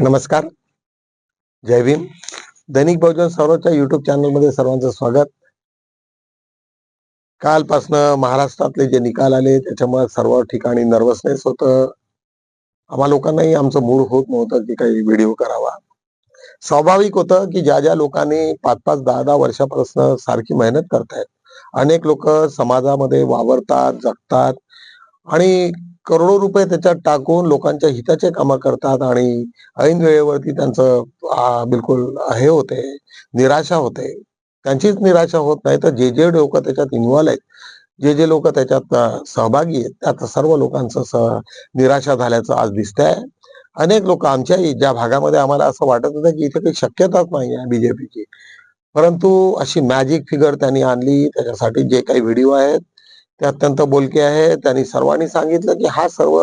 नमस्कार. जय भीम. दैनिक बहुजन सौरभच्या युट्यूब चॅनलमध्ये सर्वांचं स्वागत. कालपासनं महाराष्ट्रातले जे निकाल आले त्याच्यामुळे सर्व ठिकाणी नर्वसनेस होतं. आम्हा लोकांनाही आमचं मूड होत नव्हतं की काही व्हिडिओ करावा. स्वाभाविक होतं की ज्या ज्या लोकांनी पाच पाच दहा दहा वर्षापासून सारखी मेहनत करतायत अनेक लोक समाजामध्ये वावरतात जगतात. आणि करोडो रुपये त्याच्यात टाकून लोकांच्या हिताचे कामं करतात आणि ऐन वेळेवरती त्यांचं बिलकुल हे होते निराशा होते. त्यांचीच निराशा होत नाही तर जे जे लोक त्याच्यात इन्व्हॉल्व आहेत जे जे लोक त्याच्यात सहभागी आहेत त्यात सर्व लोकांचं निराशा झाल्याचं आज दिसतंय. अनेक लोक आमच्याही ज्या भागामध्ये आम्हाला असं वाटत होतं की इथे काही शक्यताच नाही आहे बीजेपीची परंतु अशी मॅजिक फिगर त्यांनी आणली त्याच्यासाठी जे काही व्हिडिओ आहेत ते अत्यंत बोलके आहे. त्यांनी सर्वांनी सांगितलं की हा सर्व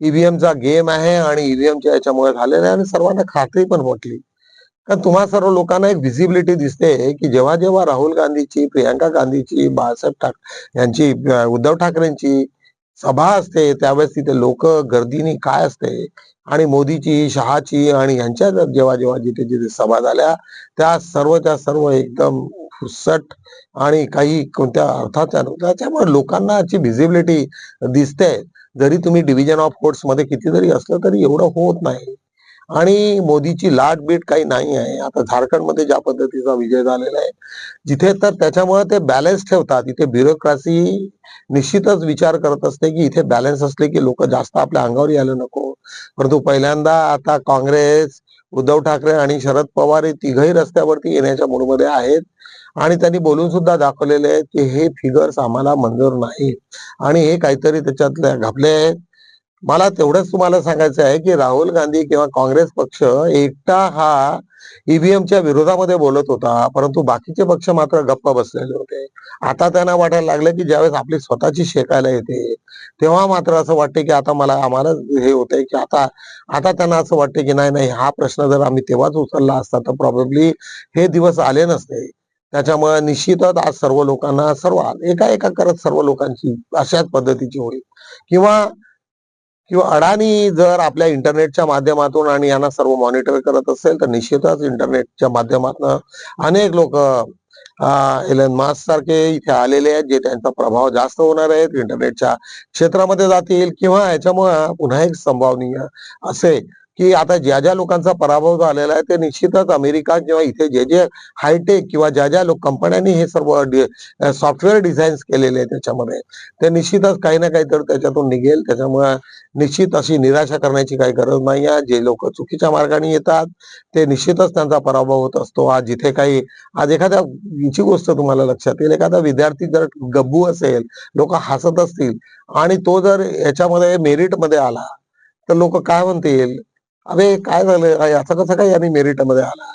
ईव्हीएमचा गेम आहे आणि ईव्हीएमच्या याच्यामुळे झालेला आहे आणि सर्वांना खात्री पण वाटली कारण तुम्हा सर्व लोकांना एक व्हिजिबिलिटी दिसते की जेव्हा जेव्हा राहुल गांधीची प्रियांका गांधीची बाळासाहेब ठाकरे यांची उद्धव ठाकरेंची सभा असते त्यावेळेस तिथे लोक गर्दीनी काय असते आणि मोदीची शहाची आणि यांच्या जेव्हा जेव्हा जिथे जिथे सभा झाल्या त्या सर्वच्या सर्व एकदम फुसट आणि काही कोणत्या अर्थाच्या त्याच्यामुळे लोकांना याची व्हिजिबिलिटी दिसते जरी तुम्ही डिव्हिजन ऑफ कोर्ट्समध्ये किती जरी असलं तरी एवढं होत नाही. आणि मोदीची लाट बीट काही नाही आहे. आता झारखंडमध्ये ज्या पद्धतीचा विजय झालेला आहे जिथे तर त्याच्यामुळे ते बॅलन्स ठेवतात. इथे ब्युरोक्रासी निश्चितच विचार करत असते की इथे बॅलन्स असले की लोक जास्त आपल्या अंगावर यायला नको. परंतु पहिल्यांदा आता काँग्रेस उद्धव ठाकरे आणि शरद पवार हे तिघही रस्त्यावरती येण्याच्या मूडमध्ये आहेत. आणि त्यांनी बोलून सुद्धा दाखवलेले आहेत की हे फिगर्स आम्हाला मंजूर नाही आणि हे काहीतरी त्याच्यातले घापले आहेत. मला तेवढंच तुम्हाला सांगायचं आहे की राहुल गांधी किंवा काँग्रेस पक्ष एकटा हा ईव्हीएमच्या विरोधामध्ये बोलत होता परंतु बाकीचे पक्ष मात्र गप्प बसलेले होते. आता त्यांना वाटायला लागलं की ज्यावेळेस आपली स्वतःची शेकायला येते तेव्हा मात्र असं वाटते की आता मला आम्हाला हे होतंय की आता आता त्यांना असं वाटते की नाही नाही हा प्रश्न जर आम्ही तेव्हाच उचलला असता तर प्रॉब्लेमली हे दिवस आले नसते. त्याच्यामुळे निश्चितच आज सर्व लोकांना सर्व एका एका करत सर्व लोकांची अशाच पद्धतीची होईल. किंवा किंवा अडाणी जर आपल्या इंटरनेटच्या माध्यमातून आणि यांना सर्व मॉनिटर करत असेल तर निश्चितच इंटरनेटच्या माध्यमातून अनेक लोक एलन मास्क सारखे इथे आलेले आहेत जे त्यांचा प्रभाव जास्त होणार आहेत इंटरनेटच्या क्षेत्रामध्ये जातील किंवा याच्यामुळे पुन्हा एक संभावनीय असे की आता ज्या ज्या लोकांचा पराभव झालेला आहे ते निश्चितच अमेरिका किंवा इथे जे जे हायटेक किंवा ज्या ज्या लोक कंपन्यांनी हे सर्व सॉफ्टवेअर डिझाईन्स केलेले आहे त्याच्यामध्ये ते निश्चितच काही ना काही तर त्याच्यातून निघेल. त्याच्यामुळे निश्चित अशी निराशा करण्याची काही गरज नाही आहे. जे लोक चुकीच्या मार्गाने येतात ते निश्चितच त्यांचा पराभव होत असतो. आज जिथे काही आज एखाद्या याची गोष्ट तुम्हाला लक्षात येईल. एखादा विद्यार्थी जर गब्बू असेल लोक हसत असतील आणि तो जर याच्यामध्ये मेरिटमध्ये आला तर लोक काय म्हणतील? अरे काय झालं? अरे कसं काय यांनी मेरिटमध्ये आला?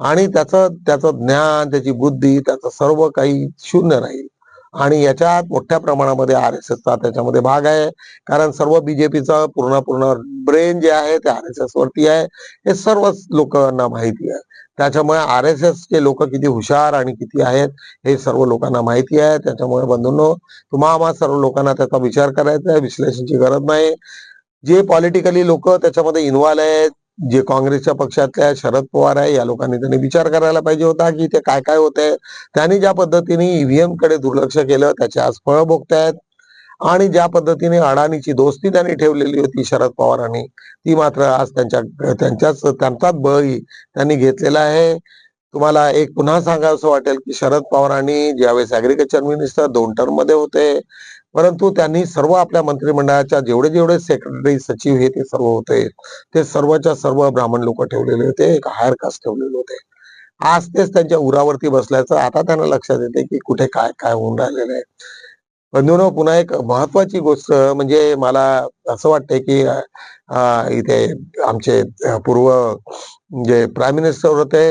आणि त्याचं त्याचं ज्ञान त्याची बुद्धी त्याचं सर्व काही शून्य राहील. आणि याच्यात मोठ्या प्रमाणामध्ये आर एस एसचा त्याच्यामध्ये भाग आहे. कारण सर्व बीजेपीचा पूर्ण पूर्ण ब्रेन जे आहे ते आर एस एस वरती आहे. हे सर्वच लोकांना माहिती आहे. त्याच्यामुळे आर एस एस चे लोक किती हुशार आणि किती आहेत हे सर्व लोकांना माहिती आहे. त्याच्यामुळे बंधूंनो तुम्हा सर्व लोकांना त्याचा विचार करायचा आहे विश्लेषणाची गरज नाही. जे पॉलिटिकली लोक त्याच्यामध्ये इन्व्हॉल्व आहेत जे काँग्रेसच्या पक्षातल्या शरद पवार आहे या लोकांनी त्यांनी विचार करायला पाहिजे होता की ते काय काय होतंय. त्यांनी ज्या पद्धतीने ईव्हीएमकडे दुर्लक्ष केलं त्याचे आज फळ भोगतायत. आणि ज्या पद्धतीने अडाणीची दोस्ती त्यांनी ठेवलेली होती शरद पवारांनी ती मात्र आज त्यांच्या त्यांच्याच त्यांचाच बळी त्यांनी घेतलेला आहे. तुम्हाला एक पुन्हा सांगावं वाटेल की शरद पवारांनी ज्यावेळेस ऍग्रिकल्चर मिनिस्टर दोन टर्ममध्ये होते परंतु त्यांनी सर्व आपल्या मंत्रिमंडळाच्या जेवढे जेवढे सेक्रेटरी सचिव हे ते सर्व होते ते सर्वच्या सर्व ब्राह्मण लोक ठेवलेले होते एक हायर कास्ट ठेवलेले होते. आज तेच त्यांच्या उरावरती बसल्याचं आता त्यांना लक्षात येते की कुठे काय काय होऊन राहिलेलं आहे. बंधून पुन्हा एक महत्वाची गोष्ट म्हणजे मला असं वाटतंय की इथे आमचे पूर्व जे प्राईम मिनिस्टर होते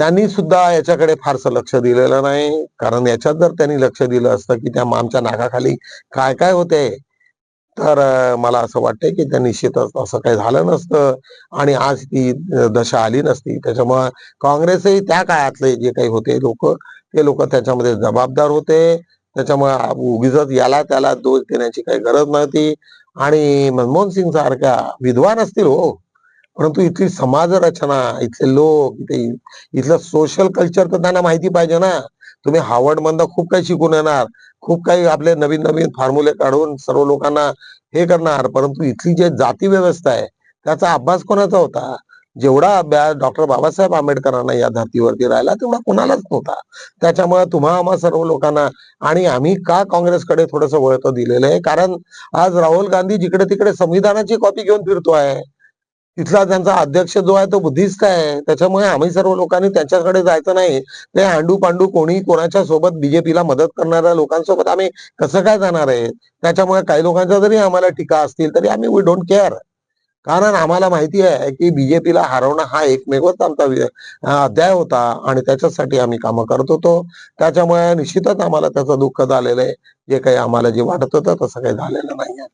त्यांनी सुद्धा याच्याकडे फारसं लक्ष दिलेलं नाही. कारण याच्यात जर त्यांनी लक्ष दिलं असतं की त्या मामच्या नाकाखाली काय काय होते तर मला असं वाटतंय की त्या निश्चितच असं काही झालं नसतं. आणि आज ती दशा आली नसती. त्याच्यामुळे काँग्रेसही त्या काळातले जे काही होते लोक ते लोक त्याच्यामध्ये जबाबदार होते. त्याच्यामुळे उगीच याला त्याला दोष देण्याची काही गरज नव्हती. आणि मनमोहन सिंग सारख्या विद्वान असतील हो. परंतु इथली समाज रचना इथले लोक इथे इथलं सोशल कल्चर तर त्यांना माहिती पाहिजे ना. तुम्ही हार्वर्ड मंद खूप काही शिकून येणार. खूप काही आपले नवीन नवीन फॉर्म्युले काढून सर्व लोकांना हे करणार. परंतु इथली जे जाती व्यवस्था आहे त्याचा अभ्यास कोणाचा होता? जेवढा अभ्यास डॉक्टर बाबासाहेब आंबेडकरांना या धर्तीवरती राहिला तेवढा कोणालाच नव्हता. त्याच्यामुळे तुम्हा आम्हा सर्व लोकांना आणि आम्ही का काँग्रेसकडे थोडस वळतं दिलेलं आहे? कारण आज राहुल गांधी जिकडे तिकडे संविधानाची कॉपी घेऊन फिरतोय. तिथला त्यांचा अध्यक्ष जो आहे तो बुद्धिस्ट आहे. त्याच्यामुळे आम्ही सर्व लोकांनी त्यांच्याकडे जायचं नाही. ते हांडू पांडू कोणी कोणाच्या सोबत बीजेपीला मदत करणाऱ्या लोकांसोबत आम्ही कसं काय जाणार आहे? त्याच्यामुळे काही लोकांच्या जरी आम्हाला टीका असतील तरी आम्ही वी डोंट केअर कारण आम्हाला माहिती आहे की बीजेपीला हरवणं हा एकमेवच आमचा अध्याय होता आणि त्याच्यासाठी आम्ही कामं करत होतो. त्याच्यामुळे निश्चितच आम्हाला त्याचं दुःख झालेलं आहे. जे काही आम्हाला जे वाटत होतं तसं काही झालेलं नाहीये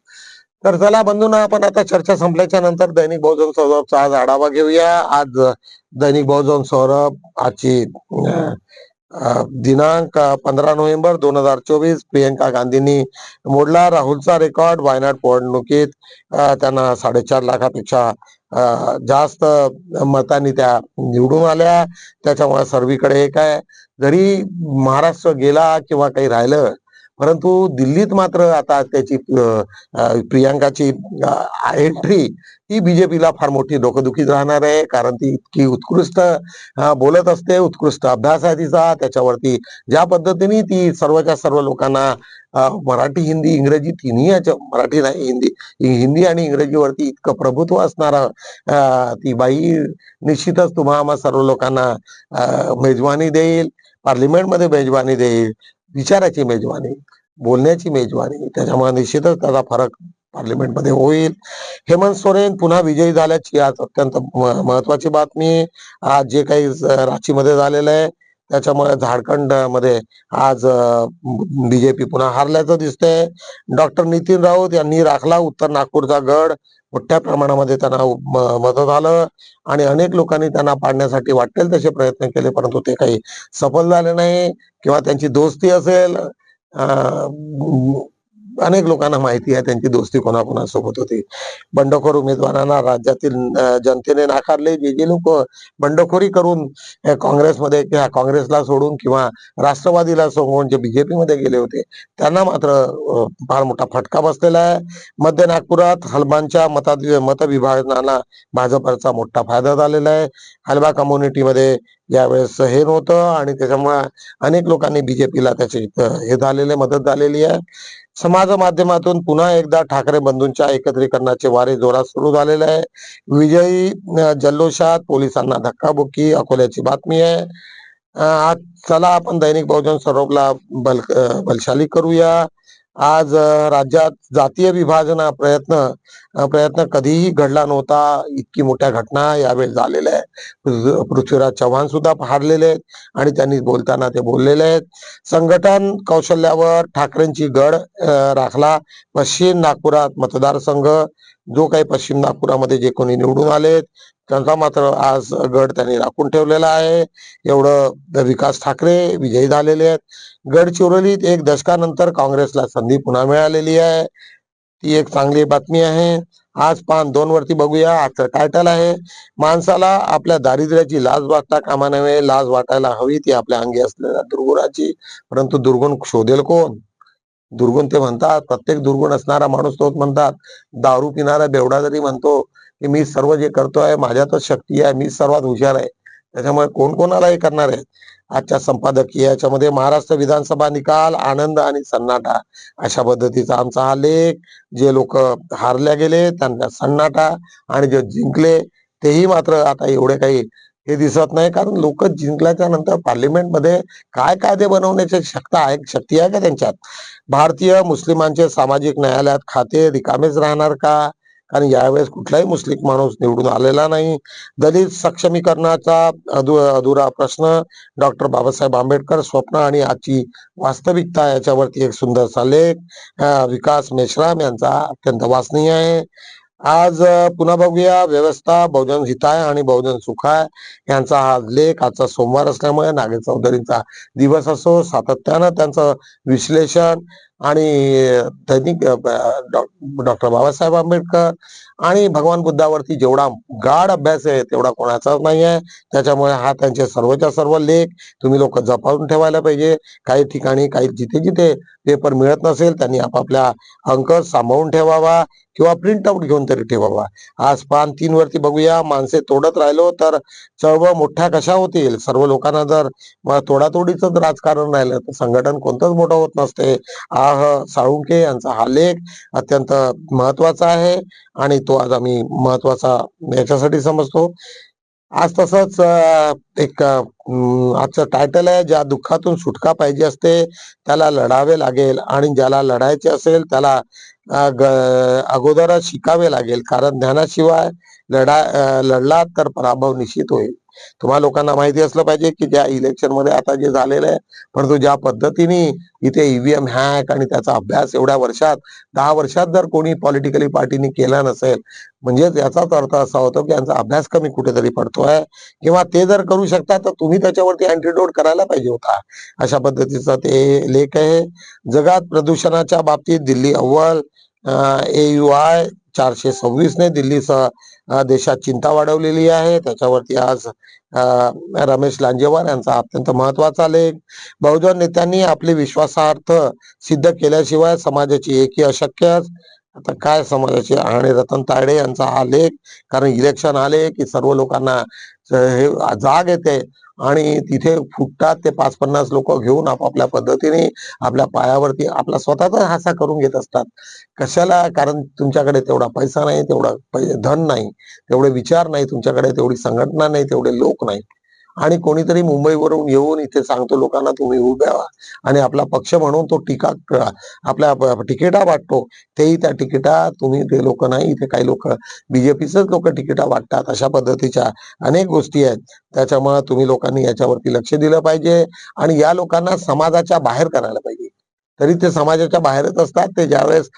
तर चला बंधूंना आपण आता चर्चा संपल्याच्या नंतर दैनिक बहुजन सौरभचा आज आढावा घेऊया. आज दैनिक बहुजन सौरभ आजची दिनांक पंधरा नोव्हेंबर दोन हजार चोवीस. प्रियंका गांधींनी मोडला राहुलचा रेकॉर्ड वायनाड पोटनिवडणुकीत त्यांना साडेचार लाखापेक्षा जास्त मतांनी त्या निवडून आल्या. त्याच्यामुळे सर्वीकडे एक आहे. जरी महाराष्ट्र गेला किंवा काही राहिलं परंतु दिल्लीत मात्र आता त्याची प्रियांकाची एंट्री ही बीजेपीला फार मोठी डोकदुखीत राहणार आहे. कारण ती इतकी उत्कृष्ट बोलत असते. उत्कृष्ट अभ्यास आहे तिचा. त्याच्यावरती ज्या पद्धतीने ती सर्वच्या सर्व लोकांना मराठी हिंदी इंग्रजी तिन्ही याच्या मराठी नाही हिंदी हिंदी आणि इंग्रजीवरती इतकं प्रभुत्व असणारा ती बाई निश्चितच तुम्हा सर्व लोकांना मेजवानी देईल. पार्लिमेंटमध्ये मेजवानी देईल. विचाराची मेजवानी बोलण्याची मेजवानी त्याच्यामुळे निश्चितच त्याचा फरक पार्लिमेंटमध्ये होईल. हेमंत सोरेन पुन्हा विजयी झाल्याची आज अत्यंत महत्वाची बातमी. आज जे काही रांचीमध्ये झालेलं आहे त्याच्यामुळे झारखंडमध्ये आज बीजेपी पुन्हा हारल्याचं दिसतंय. डॉक्टर नितीन राऊत यांनी राखला उत्तर नागपूरचा गड. मोठ्या प्रमाणामध्ये त्यांना मदत आलं आणि अनेक लोकांनी त्यांना पाडण्यासाठी वाटेल तसे प्रयत्न केले परंतु ते काही सफल झाले नाही किंवा त्यांची दोस्ती असेल अनेक लोकांना माहिती आहे त्यांची दोस्ती कोणाकोणासोबत होती. बंडखोर उमेदवारांना राज्यातील जनतेने नाकारले. जे जे लोक बंडखोरी करून काँग्रेसमध्ये किंवा काँग्रेसला सोडून किंवा राष्ट्रवादीला सोडून जे बीजेपी मध्ये गेले होते त्यांना मात्र फार मोठा फटका बसलेला आहे. मध्य नागपुरात हलबांच्या मतात मतविभाजनाला भाजपचा मोठा फायदा झालेला आहे. हलबा कम्युनिटीमध्ये यावेळेस हे नव्हतं आणि त्याच्यामुळे अनेक लोकांनी बीजेपीला त्याची हे झालेले मदत झालेली आहे. समाज माध्यमातून पुन्हा एकदा ठाकरे बंधूंच्या एकत्रीकरणाचे वारे जोरात सुरू झालेले आहे. विजयी जल्लोषात पोलिसांना धक्काबुक्की अकोल्याची बातमी आहे. आज चला आपण दैनिक बहुजन स्वरूपला बल बलशाली करूया. आज राज्यात जातीय विभाजना प्रयत्न प्रयत्न कधीही घडला नव्हता. इतकी मोठ्या घटना यावेळी झालेल्या आहे पृथ्वीराज चव्हाण सुद्धा हारलेले आहेत आणि त्यांनी बोलताना ते बोललेले आहेत. संघटन कौशल्यावर ठाकरेंची गड राखला. पश्चिम नागपुरात मतदारसंघ जो काही पश्चिम नागपुरामध्ये जे कोणी निवडून आलेत त्यांचा मात्र आज गड त्यांनी राखून ठेवलेला आहे. एवढं विकास ठाकरे विजयी झालेले आहेत. गडचिरोलीत एक दशकानंतर काँग्रेसला संधी पुन्हा मिळालेली आहे. ही एक चांगली बातमी आहे. आज पान दोन वरती बघूया. आजचं टायटल आहे माणसाला आपल्या दारिद्र्याची लाज वाटता कामा नव्हे लाज वाटायला हवी ती आपल्या अंगी असलेल्या दुर्गुणाची. परंतु दुर्गुण शोधेल कोण? दुर्गुण ते म्हणतात प्रत्येक दुर्गुण असणारा माणूस तोच म्हणतात. दारू पिणारा बेवडा जरी म्हणतो की मी सर्व जे करतोय माझ्यातच शक्ती आहे मी सर्वात हुशार आहे. त्याच्यामुळे कोण कोणाला हे करणार आहे? आजच्या संपादकीय याच्यामध्ये महाराष्ट्र विधानसभा निकाल आनंद आणि सन्नाटा अशा पद्धतीचा आमचा हा लेख. जे लोक हारल्या गेले त्यांना सन्नाटा आणि जे जिंकले तेही मात्र आता एवढे काही हे दिसत नाही. कारण लोक जिंकल्याच्या नंतर पार्लिमेंटमध्ये काय कायदे बनवण्याची शक्ता आहे? शक्ती आहे का त्यांच्यात? भारतीय मुस्लिमांचे सामाजिक न्यायालयात खाते रिकामेच राहणार का? कारण यावेळेस कुठलाही मुस्लिम माणूस निवडून आलेला नाही. दलित सक्षमीकरणाचा अधुरा प्रश्न डॉक्टर बाबासाहेब आंबेडकर स्वप्न आणि आजची वास्तविकता याच्यावरती एक सुंदरसा लेख विकास मेश्राम यांचा अत्यंत वाचनीय आहे. आज पुन्हा बघूया. व्यवस्था बहुजन हिताय आणि बहुजन सुखाय यांचा हा लेख आजचा सोमवार असल्यामुळे नागेश चौधरींचा दिवस असो सातत्यानं त्यांचं विश्लेषण आणि दैनिक डॉक्टर बाबासाहेब आंबेडकर आणि भगवान बुद्धावरती जेवढा गाढ अभ्यास आहे तेवढा कोणाचाच नाही आहे त्याच्यामुळे हा त्यांचे सर्वच्या सर्व लेख तुम्ही लोक जपावून ठेवायला पाहिजे. काही ठिकाणी काही जिथे जिथे पेपर मिळत नसेल त्यांनी आपापल्या अंक सांभाळून ठेवावा. किंवा प्रिंट आउट घेऊन तरी ठेवावा आज पान तीन वरती बघूया माणसे तोडत राहिलो तर चळवळ मोठ्या कशा होतील? सर्व लोकांना जर तोडातोडीच राजकारण राहिलं तर संघटन कोणतंच मोठं होत नसते. आह साळुंके यांचा हा लेख अत्यंत महत्त्वाचा आहे आणि तो आज आम्ही महत्त्वाचा याच्यासाठी समजतो. आज तसंच एक आजचं टायटल आहे ज्या दुःखातून सुटका पाहिजे असते त्याला लढावे लागेल आणि ज्याला लढायचे असेल त्याला अगोदरच शिकावे लागेल. कारण ज्ञानाशिवाय लढा लढला लढलात तर पराभव निश्चित होईल. तुम्हा लोकांना माहिती असलं पाहिजे की ज्या इलेक्शनमध्ये आता जे झालेलं आहे परंतु ज्या पद्धतीने इथे ईव्हीएम हॅक आणि त्याचा अभ्यास एवढ्या वर्षात दहा वर्षात जर कोणी पॉलिटिकली पार्टीने केला नसेल म्हणजेच याचाच अर्थ असा होतो की यांचा अभ्यास कमी कुठेतरी पडतोय किंवा ते जर करू शकता तर तुम्ही त्याच्यावरती अँटीडोट करायला पाहिजे होता. अशा पद्धतीचा ते लेख आहे. जगात प्रदूषणाच्या बाबतीत दिल्ली अव्वल ए यू आय चारशे सव्वीसने दिल्लीसह देशात चिंता वाढवलेली आहे. त्याच्यावरती आज रमेश लांजेवार यांचा अत्यंत महत्त्वाचा लेख. बहुजन नेत्यांनी आपले विश्वासार्थ सिद्ध केल्याशिवाय समाजाची एकी अशक्य आता काय समाजाचे आणि रतन तायडे यांचा हा लेख कारण इलेक्शन आले की सर्व लोकांना हे जाग येते. आणि तिथे फुटतात ते पाच पन्नास लोक घेऊन आपापल्या पद्धतीने आपल्या पायावरती आपला स्वतःचा हासा करून घेत असतात. कशाला? कारण तुमच्याकडे तेवढा पैसा नाही तेवढा धन नाही तेवढे विचार नाही तुमच्याकडे तेवढी संघटना नाही तेवढे लोक नाही. आणि कोणीतरी मुंबईवरून येऊन इथे सांगतो लोकांना तुम्ही उभ्या आणि आपला पक्ष म्हणून तो टीका आपल्या तिकिटा वाटतो. तेही त्या तिकिटा तुम्ही ते लोक नाही इथे काही लोक बीजेपीच लोक तिकिटा वाटतात अशा पद्धतीच्या अनेक गोष्टी आहेत. त्याच्यामुळे तुम्ही लोकांनी याच्यावरती लक्ष दिलं पाहिजे आणि या लोकांना समाजाच्या बाहेर करायला पाहिजे. तरी ते समाजाच्या बाहेरच असतात ते ज्यावेळेस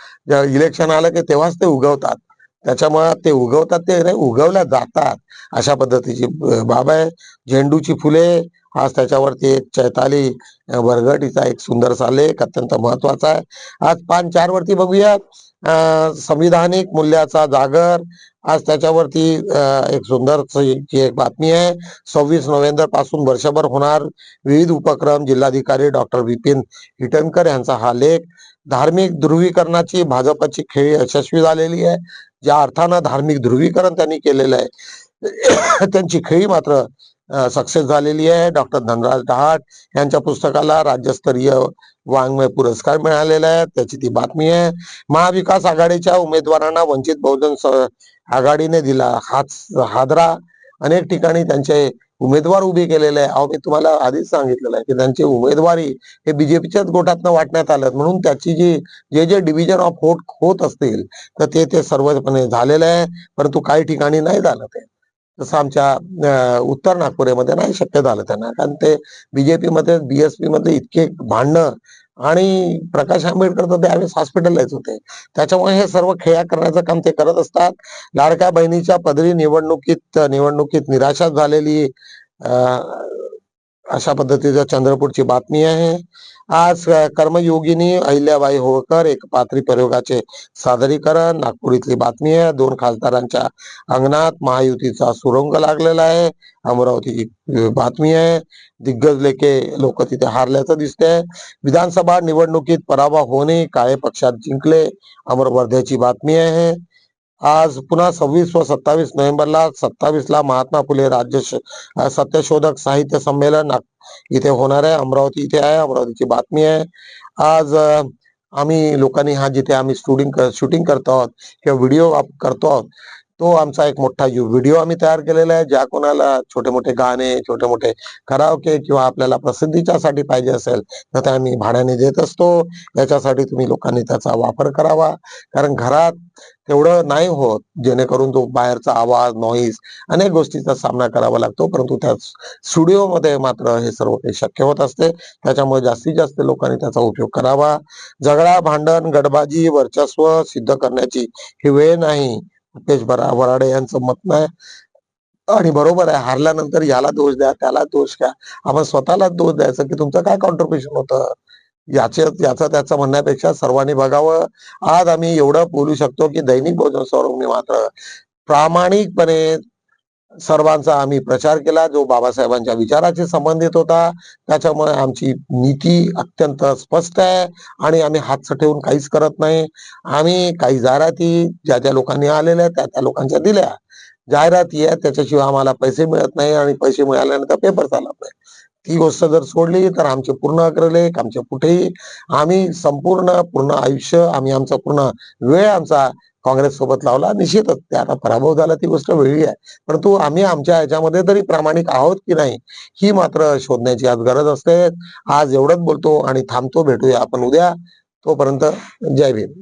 इलेक्शन आलं की तेव्हाच ते उगवतात. त्याच्यामुळे ते उगवतात ते नाही उगवल्या जातात अशा पद्धतीची बाब आहे. झेंडूची फुले आज त्याच्यावरती एक चैताली अं, एक सुंदरसा लेख अत्यंत महत्त्वाचा आहे. आज पान चार वरती बघूया. अं, संविधानिक मूल्याचा जागर आज त्याच्यावरती एक सुंदर ची एक बातमी आहे. सव्वीस नोव्हेंबरपासून वर्षभर होणार विविध उपक्रम जिल्हाधिकारी डॉक्टर विपिन हिटनकर यांचा हा लेख. धार्मिक ध्रुवीकरणाची भाजपची खेळी यशस्वी झालेली आहे. ज्या अर्थानं धार्मिक ध्रुवीकरण त्यांनी केलेलं आहे त्यांची खेळी मात्र सक्सेस झालेली आहे. डॉक्टर धनराज डहाट यांच्या पुस्तकाला राज्यस्तरीय वाङ्मय पुरस्कार मिळालेला आहे. त्याची ती बातमी आहे. महाविकास आघाडीच्या उमेदवारांना वंचित बहुजन आघाडीने दिला हाच हादरा. अनेक ठिकाणी त्यांचे उमेदवार उभे केलेले आहे अहो मी तुम्हाला आधीच सांगितलेलं आहे की त्यांची उमेदवारी हे बीजेपीच्याच गोटातनं वाटण्यात आलं म्हणून त्याची जी जे जे डिव्हिजन ऑफ वोट होत असतील तर ते ते सर्वपणे झालेलं आहे. परंतु काही ठिकाणी नाही झालं ते. जसं आमच्या उत्तर नागपूरमध्ये नाही शक्य झालं त्यांना. कारण ते बीजेपी मध्ये बीएसपी मध्ये इतके भांडणं आणि प्रकाश आंबेडकर तर त्यावेळेस हॉस्पिटललाच होते. त्याच्यामुळे हे सर्व खेळ्या करण्याचं काम ते करत असतात. लाडक्या बहिणीच्या पदरी निवडणुकीत निवडणुकीत निराशा झालेली अशा पद्धतीच्या चंद्रपूरची बातमी आहे. आज कर्मयोगिनी अहिल्याबाई होळकर एक पात्री प्रयोगाचे सादरीकरण नागपूर इथली बातमी आहे. दोन खासदारांच्या अंगणात महायुतीचा सुरंग लागलेला आहे. अमरावती बातमी आहे. दिग्गज लेखे लोक तिथे हारल्याचं दिसतंय. विधानसभा निवडणुकीत पराभव होणे काळे पक्षात जिंकले अमरवर्ध्याची बातमी आहे. आज पुन्हा सव्वीस व सत्तावीस नोव्हेंबरला सत्तावीस ला महात्मा फुले राज्य सत्यशोधक साहित्य संमेलन इथे होणार आहे. अमरावती इथे आहे. अमरावतीची बातमी आहे. आज आम्ही लोकांनी हा जिथे आम्ही शूटिंग शूटिंग करतो आहोत किंवा व्हिडिओ करतो आहोत तो आमचा एक मोठा व्हिडिओ आम्ही तयार केलेला आहे ज्या कोणाला छोटे मोठे गाणे छोटे मोठे करावके किंवा आपल्याला प्रसिद्धीच्यासाठी पाहिजे असेल तर ते आम्ही भाड्याने देत असतो. याच्यासाठी तुम्ही लोकांनी त्याचा वापर करावा. कारण घरात तेवढं नाही होत जेणेकरून तो बाहेरचा आवाज नॉईज अनेक गोष्टीचा सामना करावा लागतो. परंतु त्या स्टुडिओमध्ये मात्र हे सर्व काही शक्य होत असते. त्याच्यामुळे जास्तीत जास्त लोकांनी त्याचा उपयोग करावा. झगडा भांडण गडबाजी वर्चस्व सिद्ध करण्याची ही वेळ नाही. मुकेश बरा वराडे यांचं मत नाही. आणि बरोबर आहे हारल्यानंतर याला दोष द्या त्याला दोष द्या आपण स्वतःला दोष द्यायचं की तुमचं काय कॉन्ट्रीब्युशन होतं? याचे याचं त्याचं म्हणण्यापेक्षा सर्वांनी बघावं. आज आम्ही एवढं बोलू शकतो की दैनिक भोजन स्वरूपने मात्र प्रामाणिकपणे सर्वांचा आम्ही प्रचार केला जो बाबासाहेबांच्या विचाराशी संबंधित होता. त्याच्यामुळे आमची नीती अत्यंत स्पष्ट आहे आणि आम्ही हात ठेवून काहीच करत नाही. आम्ही काही जाहिराती ज्या ज्या लोकांनी आलेल्या त्या त्या लोकांच्या दिल्या. जाहिराती आहे त्याच्याशिवाय आम्हाला पैसे मिळत नाही आणि पैसे मिळाल्यानंतर पेपर चालत नाही. ती गोष्ट जर सोडली तर आमचे पूर्ण अग्रलेख आमच्या कुठेही आम्ही संपूर्ण पूर्ण आयुष्य आम्ही आमचा पूर्ण वेळ आमचा काँग्रेस सोबत लावला निश्चितच. ते आता पराभव झाला ती गोष्ट वेगळी आहे. परंतु आम्ही आमच्या ह्याच्यामध्ये तरी प्रामाणिक आहोत की नाही ही मात्र शोधण्याची आज गरज असते. आज एवढंच बोलतो आणि थांबतो भेटूया आपण उद्या. तोपर्यंत जय भीम.